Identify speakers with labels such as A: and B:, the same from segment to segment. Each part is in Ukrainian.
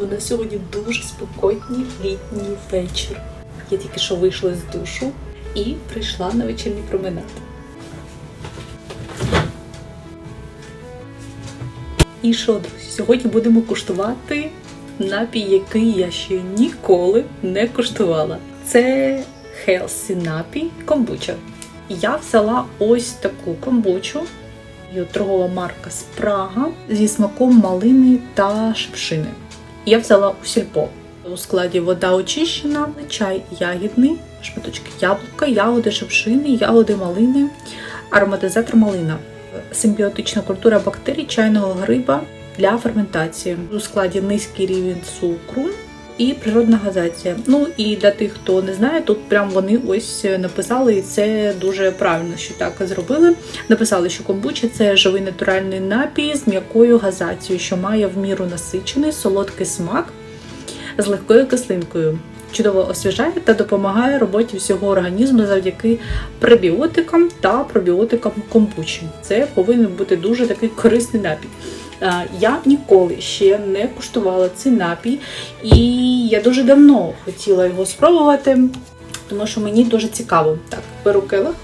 A: У нас сьогодні дуже спокійний літній вечір. Я тільки що вийшла з душу і прийшла на вечірній променад. І що, друзі, сьогодні будемо куштувати напій, який я ще ніколи не куштувала. Це Хелсі напій комбуча. Я взяла ось таку комбучу. Її торгова марка Спрага зі смаком малини та шипшини. Я взяла у сільпо. У складі вода очищена, чай ягідний, шматочки яблука, ягоди шипшини, ягоди малини, ароматизатор малина, симбіотична культура бактерій чайного гриба для ферментації. У складі низький рівень цукру і природна газація. Ну і для тих, хто не знає, тут прям вони ось написали, і це дуже правильно, що так зробили. Написали, що комбуча це живий натуральний напій з м'якою газацією, що має в міру насичений солодкий смак з легкою кислинкою. Чудово освіжає та допомагає роботі всього організму завдяки пребіотикам та пробіотикам комбучі. Це повинен бути дуже такий корисний напій. А, Я ніколи ще не куштувала цей напій, і я дуже давно хотіла його спробувати, тому що мені дуже цікаво. Так, беру келих.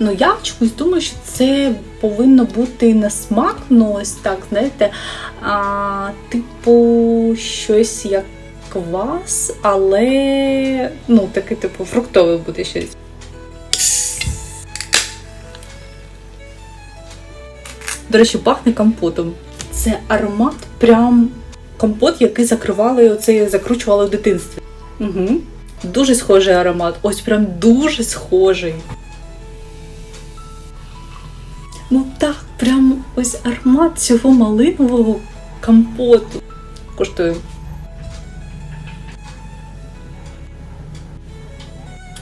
A: Ну, я чомусь думаю, що це повинно бути на смак, ну ось так, знаєте, а, типу, щось як квас, але ну, таке, типу, фруктове буде щось. До речі, пахне компотом. Це аромат, прям компот, який закривали, оце закручували в дитинстві. Угу. Дуже схожий аромат. Ось прям дуже схожий. Ну так, прям ось аромат цього малинового компоту. Коштує.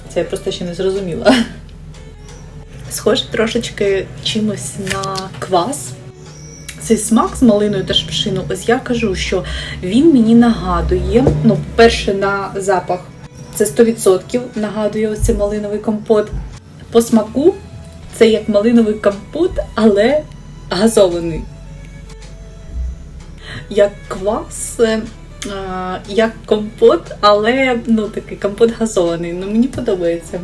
A: Це я просто ще не зрозуміла. Схоже трошечки чимось на квас. Цей смак з малиною та шпшину, ось я кажу, що він мені нагадує, ну, перше на запах, це 100% нагадує ось цей малиновий компот. По смаку це як малиновий компот, але газований. Як квас, е, як компот, але ну, такий компот газований. Ну, мені подобається.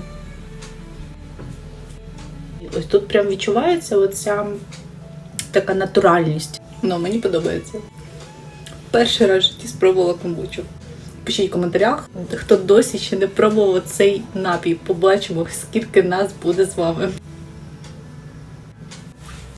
A: Ось тут прям відчувається оця така натуральність. Ну, мені подобається. Перший раз в житті спробувала комбучу. Пишіть в коментарях, хто досі ще не пробував цей напій. Побачимо, скільки нас буде з вами.